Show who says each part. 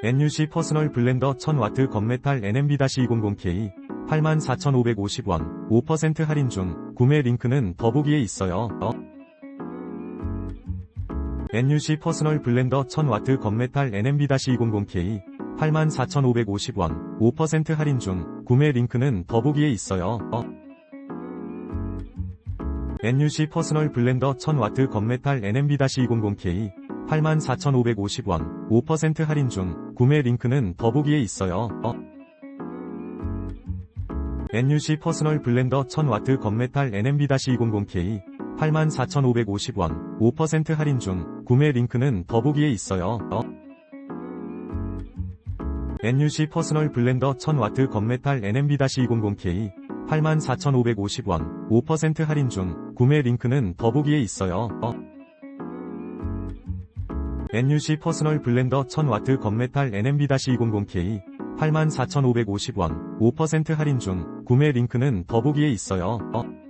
Speaker 1: NUC 퍼스널 블렌더 1000W 건메탈 NMB-200K 84,550원 5% 할인 중 구매 링크는 더보기에 있어요. 어? NUC 퍼스널 블렌더 1000W 건메탈 NMB-200K 84,550원 5% 할인 중 구매 링크는 더보기에 있어요. 어? NUC 퍼스널 블렌더 1000W 건메탈 NMB-200K 84,550원 5% 할인 중 구매 링크는 더보기에 있어요. 어? NUC 퍼스널 블렌더 1000W 건메탈 NMB-200K 84,550원 5% 할인 중 구매 링크는 더보기에 있어요. 어? NUC 퍼스널 블렌더 1000W 건메탈 NMB-200K 84,550원 5% 할인 중 구매 링크는 더보기에 있어요. 어? NUC 퍼스널 블렌더 1000W 건메탈 NMB-200K 84,550원 5% 할인 중 구매 링크는 더보기에 있어요. 어?